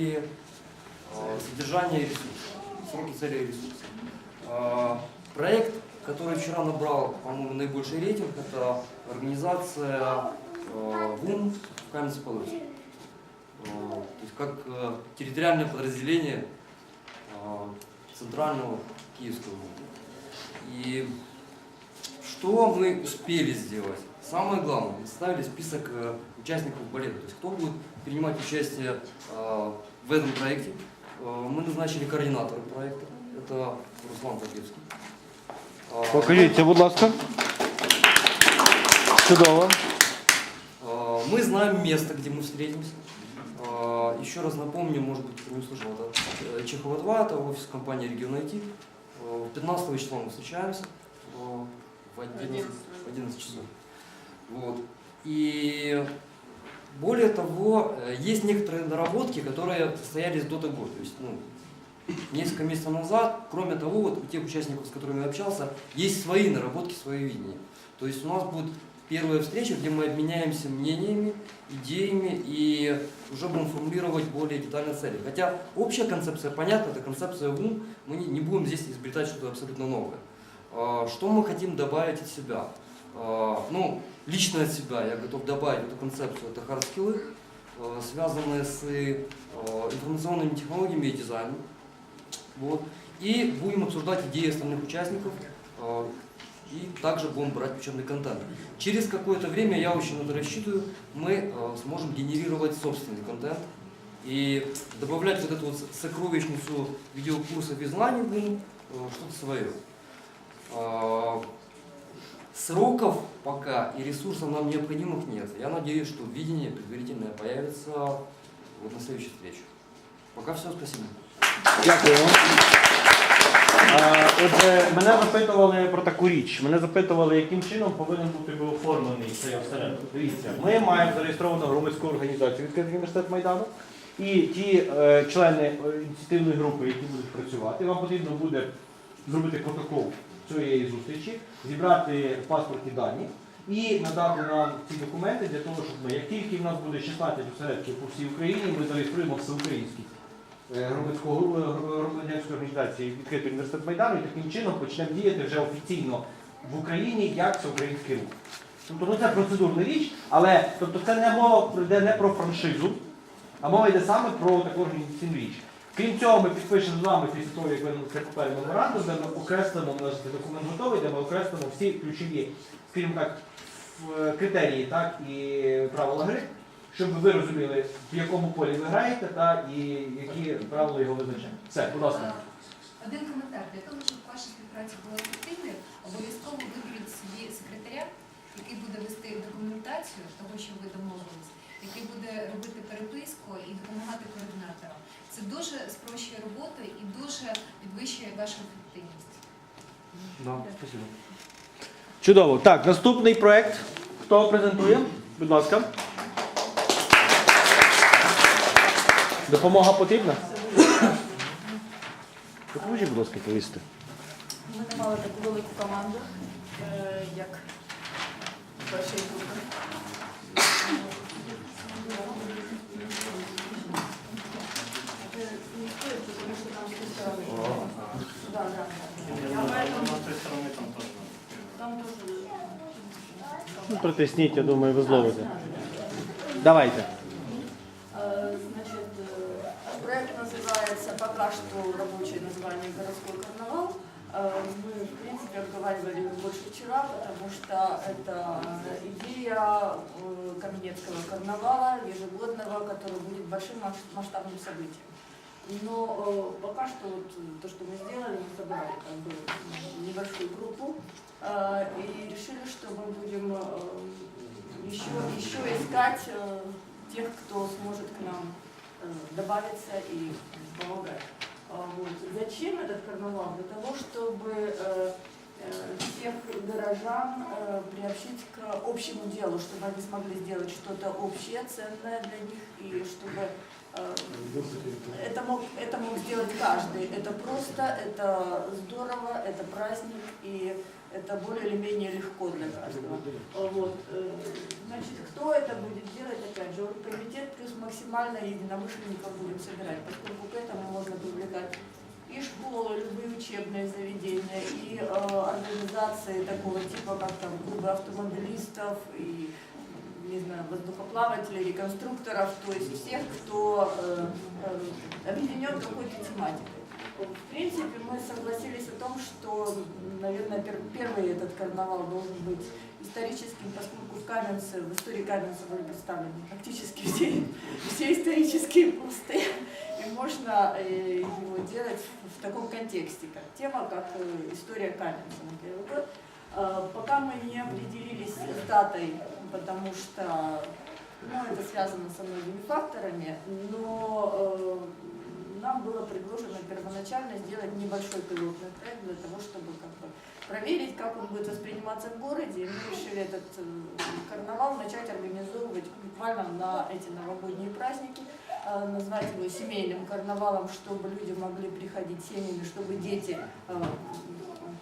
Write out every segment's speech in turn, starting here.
сроки э, содержания ресурсов. Сроки цели и ресурсов. Э, Проект, который вчера набрал, по-моему, наибольший рейтинг, это организация э, ВУМ в Каменце-Подольске. Э, То есть как э, территориальное подразделение э, центрального киевского. И что мы успели сделать? Самое главное, составили список участников балета, то есть кто будет принимать участие э, в этом проекте. Э, Мы назначили координатора проекта, это Руслан Пакевский. Э, Покажіться, будь ласка. Чудово. Мы знаем место, где мы встретимся. Еще раз напомню, может быть, кто не услышал, это Чехова 2, это офис компании Регион IT. Э, 15 числа мы встречаемся в 11, в 11 часов. Вот. И более того, э, есть некоторые наработки, которые состоялись до того. То есть, ну, несколько месяцев назад, кроме того, вот у тех участников, с которыми я общался, есть свои наработки, свои видения. То есть у нас будет первая встреча, где мы обменяемся мнениями, идеями и уже будем формулировать более детальные цели. Хотя общая концепция понятна, это концепция ВУМ, мы не, не будем здесь изобретать что-то абсолютно новое. А, Что мы хотим добавить от себя? А, Ну, лично от себя я готов добавить эту концепцию, это хардскиллы, связанные с э, информационными технологиями и дизайном. Вот. И будем обсуждать идеи остальных участников. э, И также будем брать учебный контент. Через какое-то время, я очень на это рассчитываю, мы э, сможем генерировать собственный контент и добавлять вот эту вот сокровищницу видеокурсов и знаний э, что-то свое. Сроков пока и ресурсов нам необходимых нет. Я надеюсь, что видение предварительное появится вот на следующей встрече. Пока все, спасибо. Дякую. Отже, мене запитували про таку річ. Мене запитували, яким чином повинен бути оформлений цей осередок. Дивіться, ми маємо зареєстровану громадську організацію відкритий університет Майдану. І ті е, члени е, ініціативної групи, які будуть працювати, вам потрібно буде зробити протокол цієї зустрічі, зібрати паспортні дані і надати нам ці документи для того, щоб ми, як тільки в нас буде 16 осередків по всій Україні, ми зареєструємо всеукраїнський е, е, громадянської організації відкритий університет Майдану і таким чином почнемо діяти вже офіційно в Україні як всеукраїнський рух. Тобто ну, це процедурна річ, але тобто, це не мова йде не про франшизу, а мова йде саме про таку організаційну річ. Крім цього, ми підпишемо з вами після того, як ви папері меморандум, де ми окреслимо, у нас документ готовий, де ми окреслимо всі ключові, скажімо так, критерії так, і правила гри, щоб ви розуміли, в якому полі ви граєте та і які правила його визначають. Все, будь ласка. Один коментар. Для того, щоб ваша співпраця була ефективною, обов'язково виберіть собі секретаря, який буде вести документацію того, що ви домовились, який буде робити переписку і допомагати координаторам. Це дуже спрощує роботу і дуже підвищує вашу ефективність. Да, спасибо. Чудово. Так, наступний проект. Хто презентує? Будь ласка. Допомога потрібна? Допоможіть, будь ласка, повісти. Ми не мали таку велику команду, е, як першої притисніть, я думаю, ви зловите. Давайте. Э, Значит, э, проект называется пока что рабочее название «Городской карнавал». Э, Мы, в принципе, разговаривали больше вчера, потому что это идея Каменецкого карнавала ежегодного, который будет большим масштабным событием. Но э, пока что вот то, что мы сделали, мы собрали как бы небольшую группу э, и решили, что мы будем э, еще, еще искать э, тех, кто сможет к нам э, добавиться и помогать. А, Вот. Зачем этот карнавал? Для того, чтобы э, э, всех горожан э, приобщить к общему делу, чтобы они смогли сделать что-то общее, ценное для них, и чтобы э, это мог, это мог сделать каждый. Это просто, это здорово, это праздник, и это более или менее легко для каждого. Вот. э, Значит, кто это будет делать, опять же, комитет плюс максимально единомышленников будем собирать, поскольку к этому можно привлекать и школы, любые учебные заведения, и э, организации такого типа, как там клубы автомобилистов, и не знаю, воздухоплавателей, реконструкторов, то есть всех, кто э, э, объединен какой-то тематикой. В принципе, мы согласились о том, что, наверное, пер- первый этот карнавал должен быть историческим, поскольку в Каменце, в истории Каменца были представлены практически все, все исторические посты. И можно э, его делать в, таком контексте, как тема, как история Каменца на Пока мы не определились с датой, потому что ну, это связано со многими факторами, но э, нам было предложено первоначально сделать небольшой пилотный проект для того, чтобы как бы проверить, как он будет восприниматься в городе. И мы решили этот э, карнавал начать организовывать буквально на эти новогодние праздники, э, назвать его семейным карнавалом, чтобы люди могли приходить семьями, чтобы дети э,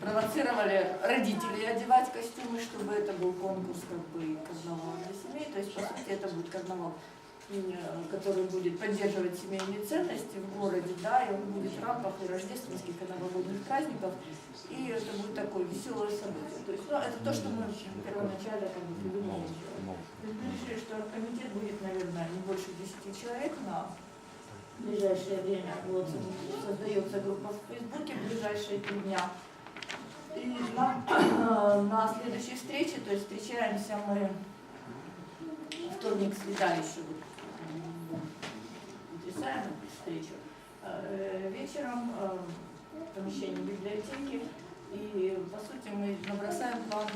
провоцировали родителей одевать костюмы, чтобы это был конкурс как бы карнавал для семей. То есть, по сути, это будет карнавал, который будет поддерживать семейные ценности в городе, да, и он будет в рамках и рождественских, и новогодних праздников, и это будет такое веселое событие. То есть, ну, это то, что мы первоначально как бы придумали. Мы решили, что комитет будет, наверное, не больше 10 человек на ближайшее время. Вот создается группа в Фейсбуке в ближайшие три дня. И на, на следующей встрече, то есть встречаемся мы вторник, среда еще потрясаем встречу. Э, Вечером э, в помещении библиотеки. И, по сути, мы набросаем план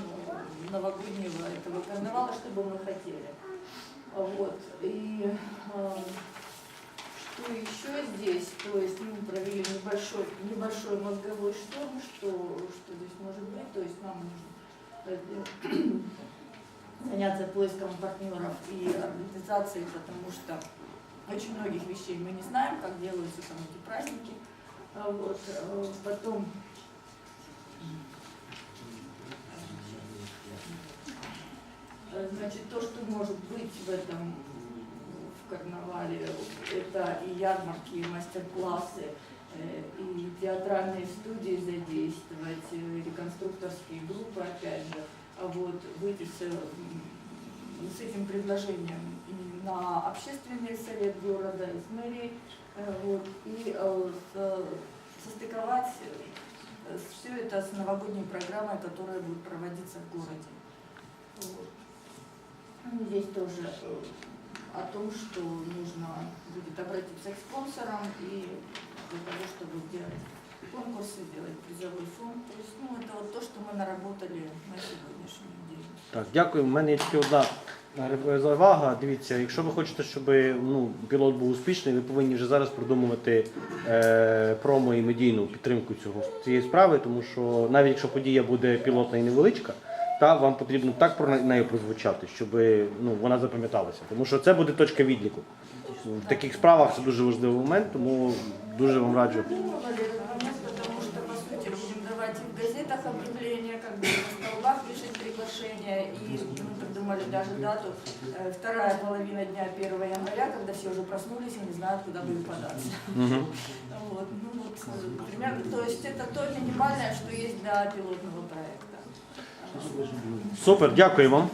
новогоднего этого карнавала, что бы мы хотели. Вот. И э, что еще здесь? То есть мы провели небольшой, небольшой мозговой шторм, что, что здесь может быть. То есть нам нужно э, заняться поиском партнеров и организацией, потому что очень многих вещей мы не знаем, как делаются там эти праздники. А Вот. э, Потом Э, Значит, то, что может быть в этом карнавале, это и ярмарки, и мастер-классы, э, и театральные студии задействовать, э, реконструкторские группы, опять же, а вот выйти с, с этим предложением на общественный совет города, и с мэрией, э, вот, и состыковать все это с новогодней программой, которая будет проводиться в городе. Вот. Ну, Здесь тоже о том, что нужно будет обратиться к спонсорам и для того, чтобы сделать конкурсы, сделать призовой фонд. То есть, ну, это вот то, что мы наработали на сегодняшний день. Так, дякую. У мене є тільки одна е, завага. Дивіться, якщо ви хочете, щоб ну, пілот був успішний, ви повинні вже зараз продумувати е, промо і медійну підтримку цього цієї справи, тому що навіть якщо подія буде пілотна і невеличка, та вам потрібно так про неї прозвучати, щоб ну, вона запам'яталася. Тому що це буде точка відліку. В таких справах це дуже важливий момент, тому дуже вам раджу. Придумали этот момент, потому что, по сути, будем давать и в газетах объявления, как бы на столбах вешать приглашения, и мы придумали даже дату, э, вторая половина дня 1 января, когда все уже проснулись и не знают, куда бы им податься. Угу. Вот, ну вот, э, примерно, то есть это то минимальное, что есть для пилотного проекта. Супер, дякую.